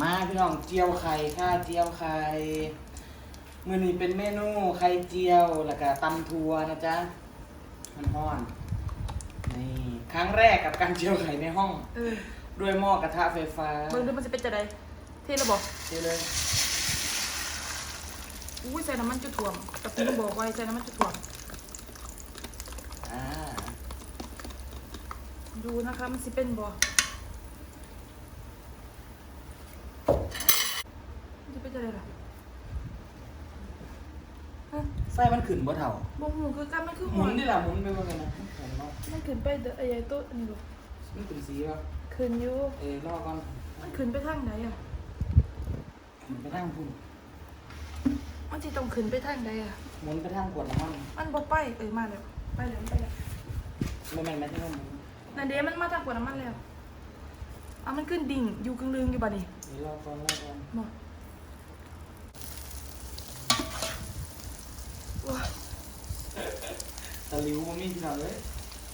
มาพี่น้องเจียวไข่ค่ะเจียวไข่มือนี้เป็นเมนูไข่เจียวแล้วก็ตำทัวนะจ๊ะมันห้อนนี่ครั้งแรกกับการเจียวไข่ในห้อง เออด้วยหม้อกระทะไฟฟ้าเบิ่งดูมันจะเป็นจะไดเทระบอกเทเลยอุ้ยใส่น้ำมันจุดถ่วมกับพี่บอกไว้ใส่น้ำมันจุดถ่วมอ่าดูนะคะมันสิเป็นบ่มันจะ เป็นจะไดล่ะฮะไส้มันขึ้นบ่เท่าบ่หูคือกันมันคือหหมุอนนนี่แหละหมุนไปว่าไงนะหมุนเนาะมันขึ้นไปเด้อไอ้ใหญ่โต๊ะอันนี้บ่มันขึ้นสีป่ะขึ้นอยู่เออรอก่อนมันขึ้นไปทางไหนอะ หมุนไปทางพุ่นมันสิต้องขึ้นไปทางใดอะ หมุนไปทางขวดน้ำมันมันบ่ไปเอ้ยมาแล้วไปแล้วไปแล้วไม่แม่นแม่นที่เราหมุนนั่นเด้มันมาทางกว่าน้ำมันแล้วอะมันขึ้นดิ่งอยู่กึ่งลึงอยู่บัดนี้นี่รอก่อนรอก่อนบ่ว้า ตะหลิวมันมีที่ไหนเลย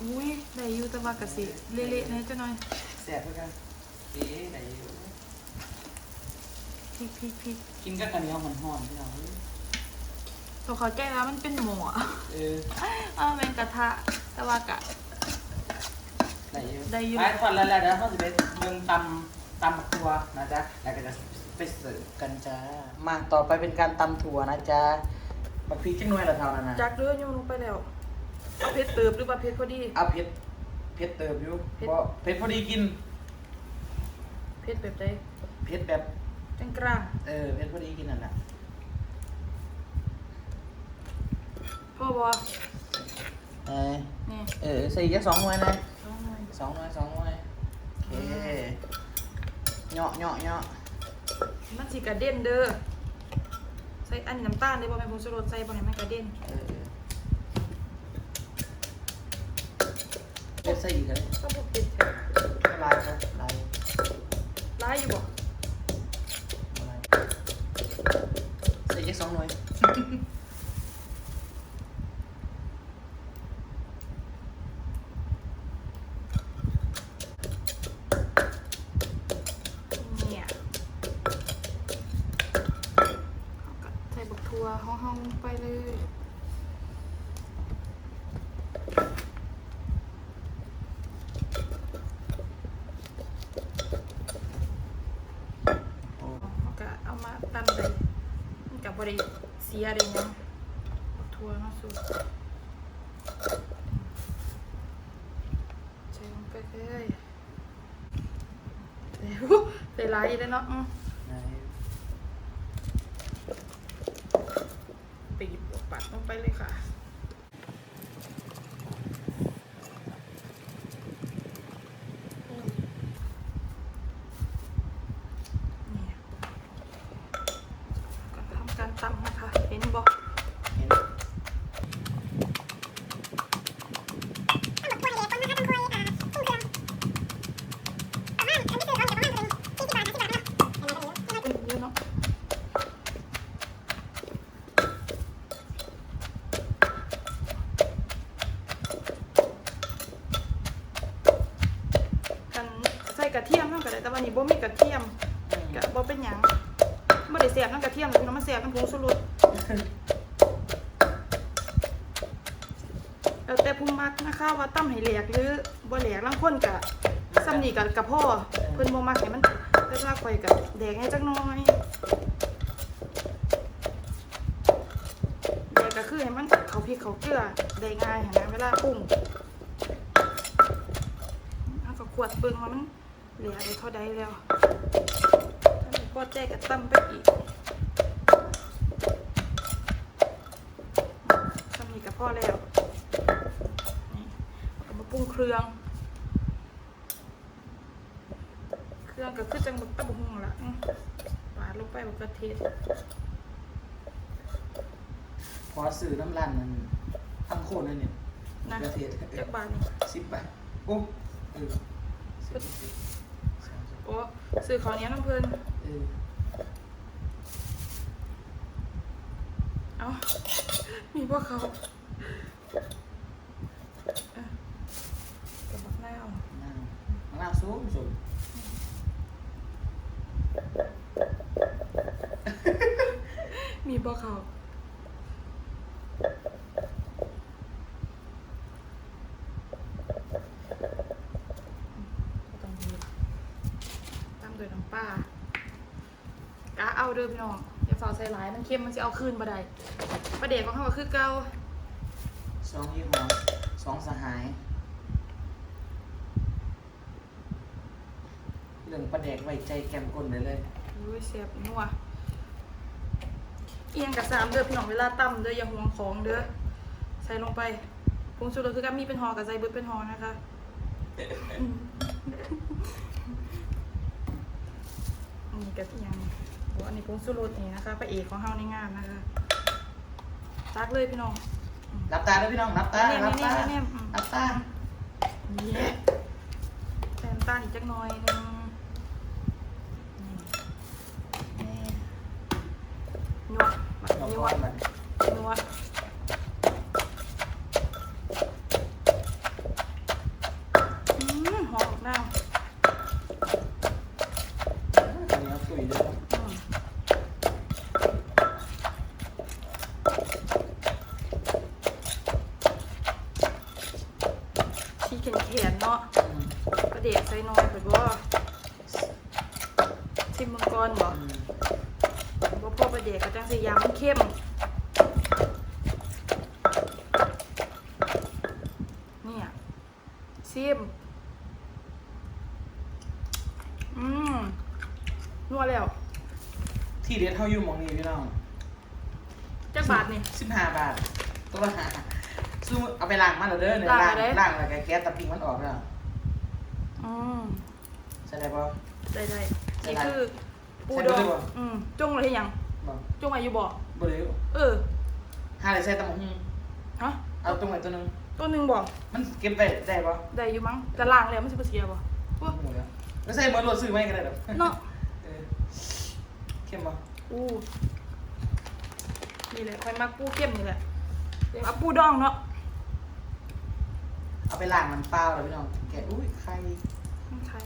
อุ้ยได้อยู่แต่ว่ากะสิเละๆแหน่จังหน่อยแสบเพื่อกันเอ๊ะไหนอยู่พริกพริกพริกกินกับข้าวเหนียวห่อนๆที่เราตัวเขาแก้แล้วมันเป็นหมูอะเอออ่าเป็นกระทะแต่ว่ากะ ไหนอยู่ได้อยู่ไปก่อนแล้วแหละเดี๋ยวเขาจะไปเมืองตำตำบักทัวนะจ๊ะแล้วก็จะไปเสิร์ฟกันจ้ามาต่อไปเป็นการตำถั่วนะจ๊ะ บักพริกจังหน่วยละเท่านั้นนะจากเรือโยนลงไปแล้วเอาเผ็ดเติบหรือว่าเผ็ดพอดี เอาเผ็ดเผ็ดเติมอยู่เผ็ด เพราะเผ็ดพอดีกินเผ็ดแบบใดเผ็ดแบบ จังกลางเออเผ็ดพอดีกินนั่นแหละพ่อบ่เออนี่เออใส่อีกสักสองหน่วยนะสองหน่อยสองหน่วยสองหน่วยโอเคเหาะเหาะเหาะมันสิกระเด็นเด้อ ใส่อันน้ำตาลได้บ่แม่นผงชูรสใส่บ่ให้มันกระเด็นเออเผ็ดใส่อีกเลยต้องบ่เผ็ดแท้ลายครับลายหลายอยู่บ่ ลายใส่อีกสองหน่วย เนี่ยเอาก็ใส่บัวห้องๆลงไปเลยโอ้เขาก็เอามาตั้งเลยมันกับบริเสียอะไรยังทัวร์เนาสูตรใส่ลงไปเลยเดี๋ยวใส่หลายเลยเนาะอืม ไหน ไปหยิบปัดลงไปเลยค่ะนี่ก็ทำการตำนะคะ เห็นบอก เห็น เยอะเนาะกันใส่กระเทียมนั่นก็ได้แต่วันนี้บ่ มีกระเทียมก็บ่เป็นหยังบ่ได้แซ่บน้ำกระเทียมหรอกพี่น้องมันแซ่บน้ำผงชูรสแล้วแต่ผู้มักนะคะว่าต้มให้แหลกหรือบ่แหลกลางคนก็ซ้ำนี่ก็กะพ่อเพิ่นบ่มักให้มันแต่ว่าข่อยก็แดกให้จักหน่อยแดกก็คือให้มันเขาพริกเขาเกลือได้ง่ายหันนะเวลาปรุงเอาก็ขวดเบิ่งว่ามัน เหลือได้เท่าใดแล้วถ้าไม่พอใจก็ตํไปอีกซ้ำนี่ก็พอแล้วนี่เอามาปรุงเครื่อง เครื่องก็คือจังบักตะบุงละอืมปาดลงไปบักกระเทศพอสื่อน้ำรันมันทั้งโคตรเลยเนี่ยนะกระเทียมจักบาทนี่สิบบาทโอ้เออ โอ้ซื้อขอเนี้ยน้องเพิ่นเออามีพวกเขาเป็นบักนาวนั่นาวสูงสูงมีพวกเขา ปลากะเอาเด้อพี่น้องอย่าฝ่าใส่หลายมันเค็มมันจะเอาคืนบ่ได้ประเด็กของเขาก็คือเก่าสองยี่ห้อสองสหาย เรื่องประเด็กไว้ใจแกมก้นได้เลยอุ้ยเสียบนัวเอียงกับสามเด้อพี่น้องเวลาตำเด้ออย่าห่วงของเด้อใส่ลงไปผงชูรสคือกับมีเป็นหอกับใส่เบิดเป็นหอนะคะอื มอันนี้กับอีหยังโอ้อันนี้ผงชูรสนี่นะคะพระเอกของเฮาในงานนะคะตักเลยพี่น้องรับตาด้วยพี่น้องรับตาเนี่ยรับตาเนี่ยเนี่ยอืมรับตาเย้แซมตาลอีกจักหน่อยหนึงนี่นี่หยวกแบบเราหยก้ ว อน ก มัน นัวอืมหอมมาก อันนี้เอาสุยด้วย อืมชีแข็งๆเนาะ อืม กระเดกใส่น้อยไปบ่ชิมมังกรบ่ อืม บ่พอประเดกก็จัง สิยำมันเข้ม เนี่ยซิมอืมนัวแล้ว ที่เด็ดเท่าอยู่หมองนี้พี่น้องจักบาทนี่ สิบห้าบาท ตัวละห้าซึ่งเอาไปล้างมาแล้วเด้อเนี่ยล้างล้างไปเลยล้างแล้วก็แก๊สตะปิงมันออกแล้วอืมใช่ได้ปะ ได้ได้ใส่นี่ได้คือ ปูใส่ดได้องด้วยบ่อืมจงเลยให้ยัง บอกจงอายุบ่บ่เลยเออห้าเลยใส่ตะมงฮะเอาตรงไหนตัวหนึงตัวหนึงบ่มันเก็บได้ได้ปะได้อยู่มั้งแต่ล้างแล้วมันสิบ่เสียบ่โอ้หมดแล้วแล้วใส่เบิร์ดรถซื้อไม่ก็ได้ดอกเนาะเออเข้มปะอู้นี่แหละค่อยมักปูเข้มนี่แหละเอาปูดองเนาะเอาไปล้างน้ำเปล่าแล้วพี่น้องแกะอุ้ยไข่มันไข่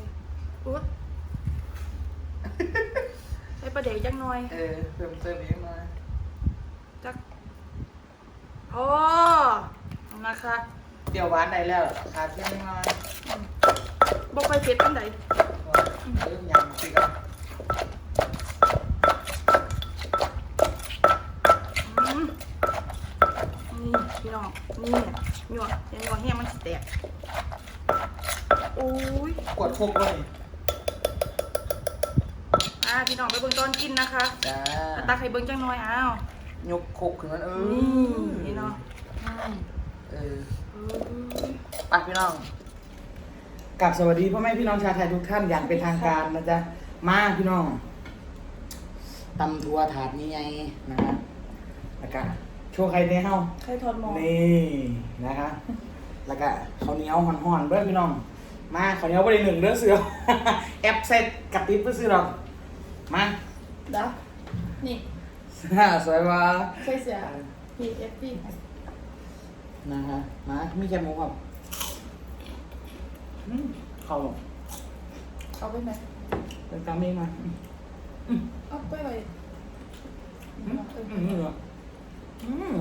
อู้ใส่ ปลาเดกจังหน่อย เออเติมเติมอีกหน่อยจักโอ้นะคะเดี๋ยวหวานได้แล้วขาดเพียงนิดหน่อยบ่ค่อยเผ็ดปานใดเริ่มยำสิครับอืมนี่พี่น้องนี่หยวกเห็นบ่แห้งมันสิแตกโอ้ย กดพกเลยอ่า พี่น้องไปเบิ่งตอนกินนะคะจ้าแล้วตักให้เบิ่งจังหน่อยอ้าวยกคกขึ้นมาเออนี่นี่เนาะอืมเออเอ้ยปากพี่น้องกับสวัสดีพ่อแม่พี่น้องชาวไทยทุกท่านอย่างเป็นทางการนะจ๊ะมาพี่น้องตำทัวถาดนี้ไงนะฮะแล้วก็โชว์ใครในเฮ้าใครทอดหมอนี่นะคะ แล้วก็ข้าวเหนียวห่อนๆเด้อพี่น้อง มาข้าวเหนียวไปเลยหนึ่งเด้อเสือแอปเซ็ตกับติ๊บเพื่อซื้อหรอก มาเด้อนี่สวยว่าใส่เสื้อ PFP นะคะมามีแคมหมูครับอืมเข้าเอาไปไหนเป็นตามเองมาอืมเอาไปไว้อืมอืมอืมเหรออืม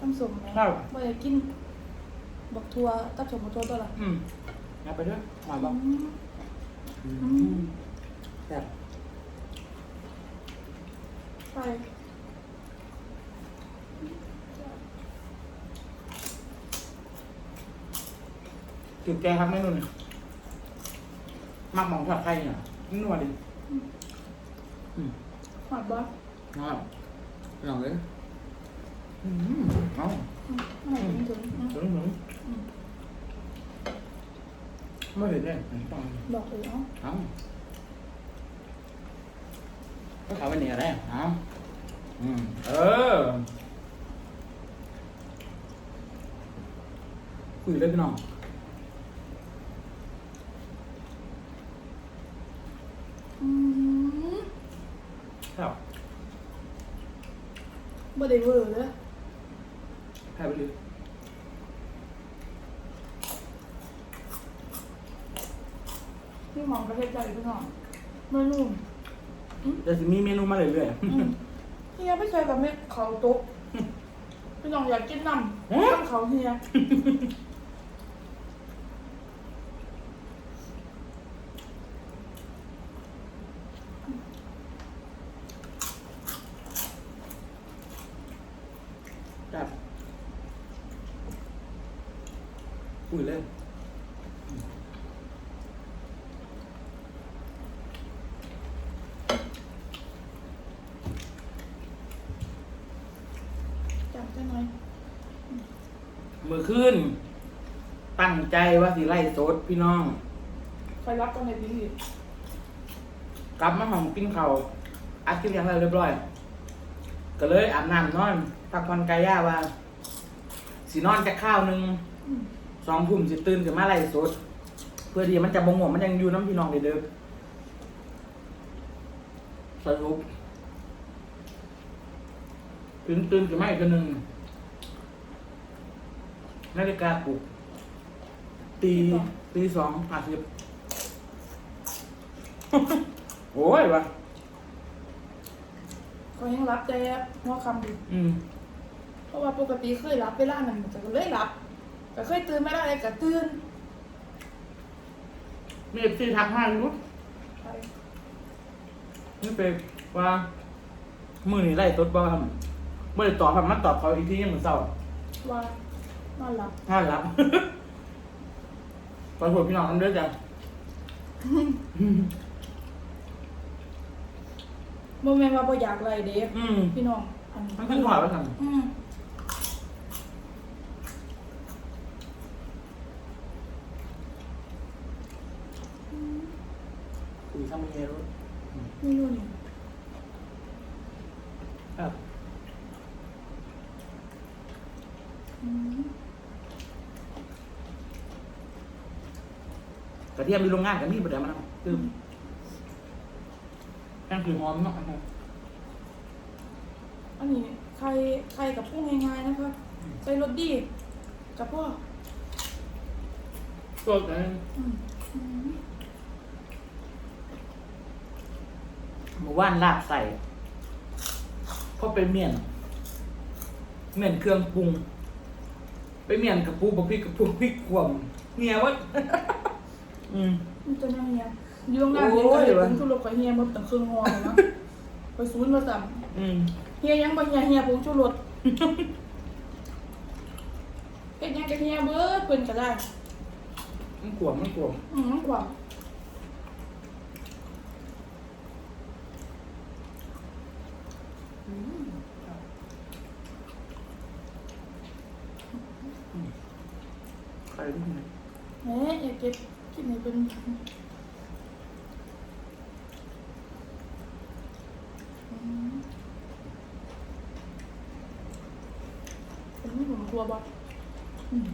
น้ำส้มไหมได้บ่ได้กินบักทัวกับสมบักทัวตัวละอืมเอาไปด้วยหวานบ้างอืม อืมแบบ ไปจุดแกครับไม่นุ่นมักหมองทอดไข่เนี่ยนี่นัวดิอืมหอดบ่นอนลองเลยอืมเอาอืมไม่ถึงถึงอืมถึงถึงอืมไม่เห็นเลยต้องบอกเลยเนาะ เอาก็เขาไปเหนียวได้เอาอืมเออคุยเลยพี่น้องอืมครับบ่ได้เวอร์เลยแพ้ไปเลยพี่หมองประเทศใจพี่น้องเมนูเดี๋ยวจะมีเมนูมาเรื่อยอืมๆเฮียไม่ใช่กับแม่เขาโต๊ะพี่น้องอยากกินน้ำน้ำเขาเฮียจับอุ้ยเล่น จับได้ไหม มือขึ้น ตั้งใจว่าสิไล่สดพี่น้องใครรับกันในพี่กลับมาห้องกินข้าวอัดกินอย่างไรเรียบร้อย ก็เลยอาบน้ำนอนพักผ่อนกายย่าว่าสีนอนจะข้าวหนึ่งสองทุ่มสิตื่นขึ้นมาไล่สด เพื่อที่มันจะบงหวมันยังอยู่น้ำพี่น้องเด้อสรุปตื่นตื่นขึ้นมาอีกตัวหนึ่ง นาฬิกาปลุกตีตีสองห้าสิบโอ้ยวะก็ยังรับแต่หัวคำอยู่อืมเพราะว่าปกติเคยรับเวลานั้นมันจะเลยรับแต่เคยตื่นไม่ได้เลยก็ตื่นมีเอฟซีทักมาอยู่ไปนี่เป็นว่า มือนี่ไล่ตดบ้างไม่ได้ตอบครับมาตอบเขาอีกทียังเหมือนเศร้าว่า นอนหลับน่ารับขอโทษพี่น้องกันด้วยจ้ะโมเมนต์ว่าบ่อยากไรเด้อืมพี่น้องอันมันขึ้นหอดแล้วสั่งอืมคุยทำยังไงรู้นี่นู่นนี่ ครับ อืม กระเทียมมีโรงงานกับมีประเดี๋ยวมันคือแป้งคือหอมเนาะอันนี้ใครใครกับพวกง่ายๆนะคะใส่รสดีกับพวกตัวกันอืมอืมหมู่ว่านลาบใส่ก็ไปเมี่ยน เมี่ยนเครื่องปรุง ไปเมี่ยนกับปูบะพริกกับปูพริกขวมเนียวะ อืมมันจะยังเฮียอยู่โรงงานโอ้เฮียยก็เห็นผงชูรสกับเฮียหมดตั้งครึ่งหอเลยเนาะไปศูนย์มาสั่งอืมเฮียยังบ่เฮียเฮียผงชูรสเฮ็ดหยังกับเฮียเบิดเพิ่นก็ได้ มันขวมมันขวมอืมกว่าอืมใครรู้ไหมแหมอย่าเก็บ คลินี้เป็นอืมเป็นที่ผมกลัวบ่อืม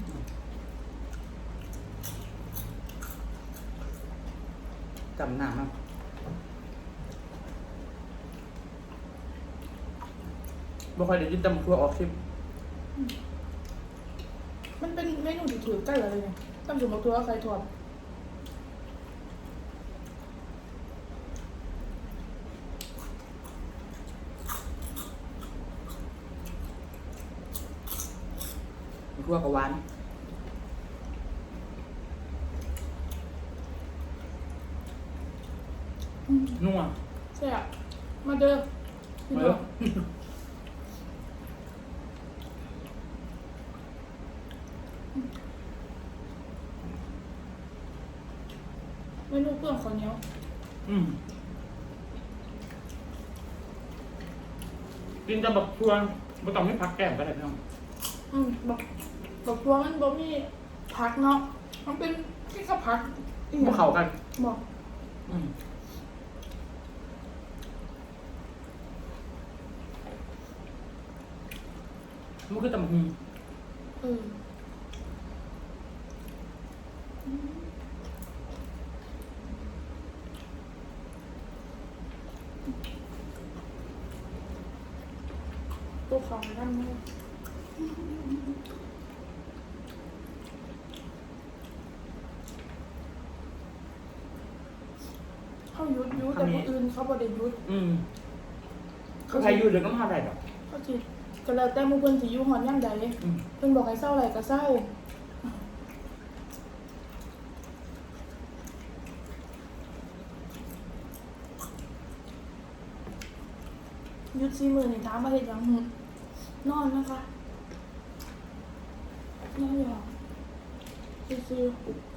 จำหน้ามั้งบ่ค่อยได้ยินตำครัวออกคลิปมันเป็นเมนูที่ถือใกล้อะไรเนี่ยตั้งจุ่มตัวใครทอด ครัวกับหวานอืมนัวใช่อะมาเด้อพี่เอน้อองเมนูเครื่องข้าวเหนียวอืมกินจะแบบครัวไม่ต้องไม่พักแก้มก็ได้พี่น้องอืมบอก บอกตัวมันบ่มีผักเนาะ มันเป็นแค่ข้าวผักอีหพยัวงกเขากันบอกอืมมันคือตำหุงเอออืมตัวของนั่นเลย เขาหยุดหยุดแต่คนอื่นเขาบ่ได้หยุดอืมเขาก็ใครอยู่เดี๋ยวก็มาได้ดอก เขาจิก็แล้วแต่หมู่เพิ่นสิอยู่ฮอดยามใดอืม เพิ่นบอกให้เศร้าอะไรก็เศร้าหยุดสี่มื้อนี่ถามมาเฮ็ดหยังหึนอนนะคะนอนอยู่ห้องซื่อๆ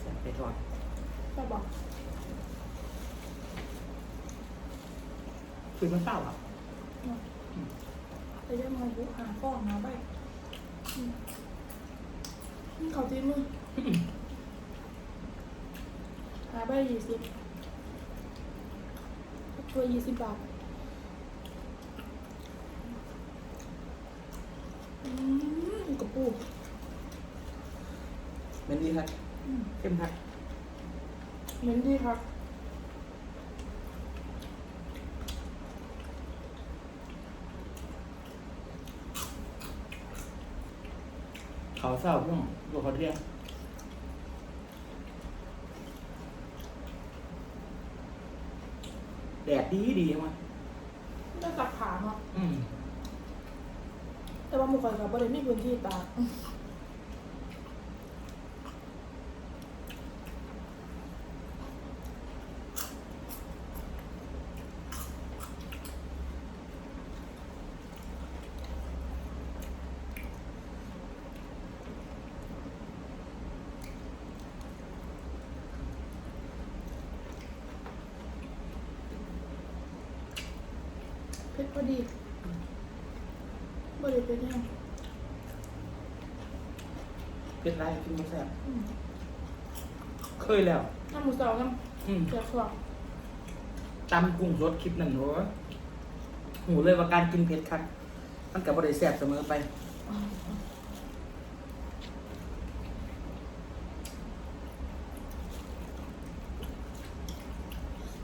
ใส่ไปก่อนใช่บอกคือมันเศร้าอะไปเรียกมาบุหาฟ้องมาไปนี่เขาตีมือหาใบยี่สิบช่วยยี่สิบบาทอืมกระปู เป็นดีครับอืมเข้มครับเหม็นดีครับเขาเศร้าเรื่องตัวเขาเรียกแดดดีดีมาได้ตักขาเนาะอืมแต่ว่าหมุกข่อยกับบริเวณมีพื้นที่ตา พชรพอดีบริเวณเนี่ยเป็นไรกินไม่แซ่บอืมเคยแล้ว น้ำหมูสาวน้อืมำเจียวสวบตำกุ้งรสคลิปนั่นโหหูเลยว่าการกินเผ็ดครับมันกับบริแซ่บเสมอไป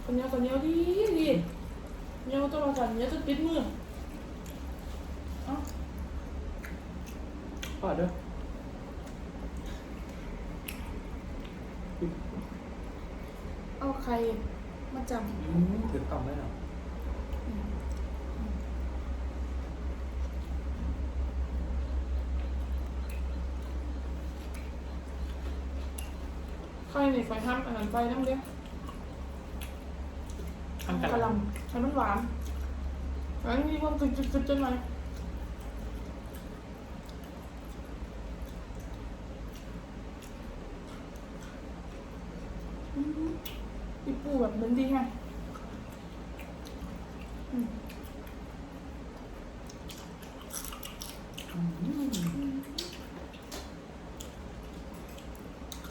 คนเหนี้ยวคนเหนี้ยวดีดี เหนี้ยวตัวมาสั่นเหนี้ยวจะปิดมือเอ้าพอเด้อเอาใครมาจอืมถือกล่องได้หรอำใครนี่ไฟทำอันนั้นไฟน้ำเลี้ยงทำกันกะหล่ำ ให้มันหวานอันนี้มันจืดจุดจุดจนไหนอืมอีปูแบบเหมือนดีไงม อืม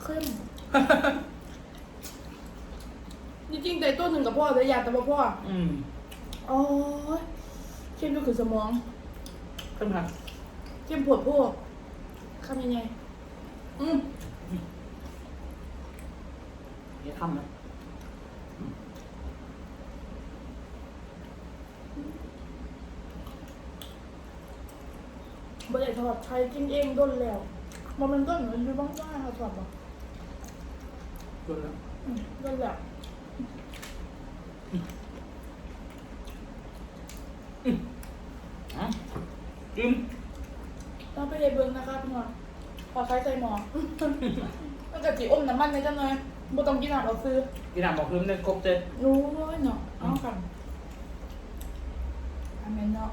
เข้ม จริงๆแต่ตัวหนึ่ง กับพ่อแต่อยากแต่ว่าพ่ออืมโอ้ยเข้มด้วยคือสมองขึ้นครับเข้มปวดพวกคำยังไง อืมนี่ทำนะบริษัททอดใช้กินเองด้นแล้วมันมันด้นเหมือนอยู่บ้างจ้าเขาทอดบอกจนแล้วอืมด้นแล้ว จิ้มต้องไปเรียนเบิ้งนะคะพี่หมอพอใช้ใส่หมอมันกะจิอมน้ำมันในจังเลยบ่ต้องกินน้ำเราซื้อกินน้ำบอกเพิ่มได้ครบเจ็ดรู้เลยเนาะเอากันอเมนเนาะ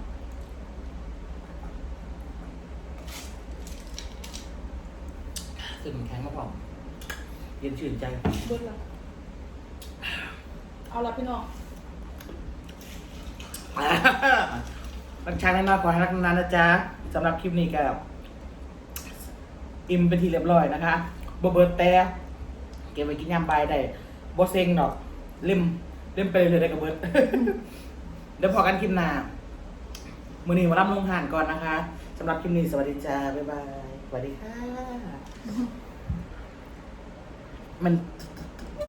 ตื่นแข็งมาพร้อมเย็นชื่นใจ เบิ้งละเอาละพี่น้อง รักชาให้มากกว่าให้รักนานๆนะจ๊ะสำหรับคลิปนี้ก็อิ่มเป็นทีเรียบร้อยนะคะบเบิร์ตแต่เก็บไว้กินยามบ่ายได้บ่เซ็งดอกเล่มเล่มไปเรื่อยได้กับเบิร์ตเดี๋ยวพอกันคลิปหน้ามือนี้มารับลงหานก่อนนะคะสำหรับคลิปนี้สวัสดีจ้าบ๊ายบายสวัสดีค่ะมัน